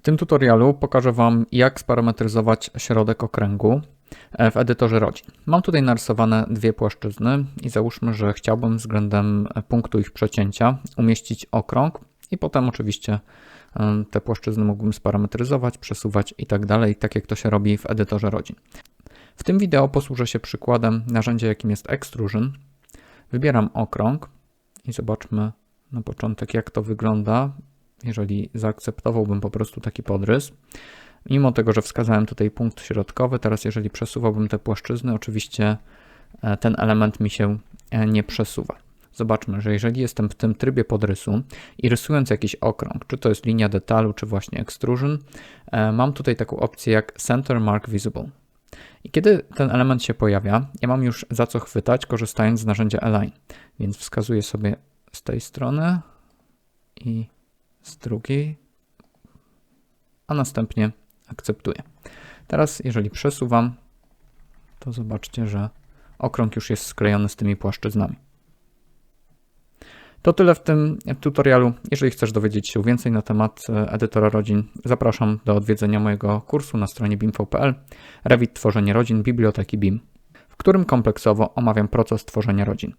W tym tutorialu pokażę Wam, jak sparametryzować środek okręgu e, w edytorze rodzin. Mam tutaj narysowane dwie płaszczyzny i załóżmy, że chciałbym względem punktu ich przecięcia umieścić okrąg i potem oczywiście e, te płaszczyzny mógłbym sparametryzować, przesuwać i tak dalej, tak jak to się robi w edytorze rodzin. W tym wideo posłużę się przykładem narzędzia, jakim jest Extrusion. Wybieram okrąg i zobaczmy na początek, jak to wygląda jeżeli zaakceptowałbym po prostu taki podrys. Mimo tego, że wskazałem tutaj punkt środkowy, teraz jeżeli przesuwałbym te płaszczyzny, oczywiście e, ten element mi się e, nie przesuwa. Zobaczmy, że jeżeli jestem w tym trybie podrysu i rysując jakiś okrąg, czy to jest linia detalu, czy właśnie extrusion, e, mam tutaj taką opcję jak Center Mark Visible. I kiedy ten element się pojawia, ja mam już za co chwytać, korzystając z narzędzia Align. Więc wskazuję sobie z tej strony i z drugiej, a następnie akceptuję. Teraz, jeżeli przesuwam, to zobaczcie, że okrąg już jest sklejony z tymi płaszczyznami. To tyle w tym tutorialu. Jeżeli chcesz dowiedzieć się więcej na temat e, edytora rodzin, zapraszam do odwiedzenia mojego kursu na stronie bimv.pl Revit Tworzenie Rodzin Biblioteki BIM, w którym kompleksowo omawiam proces tworzenia rodzin.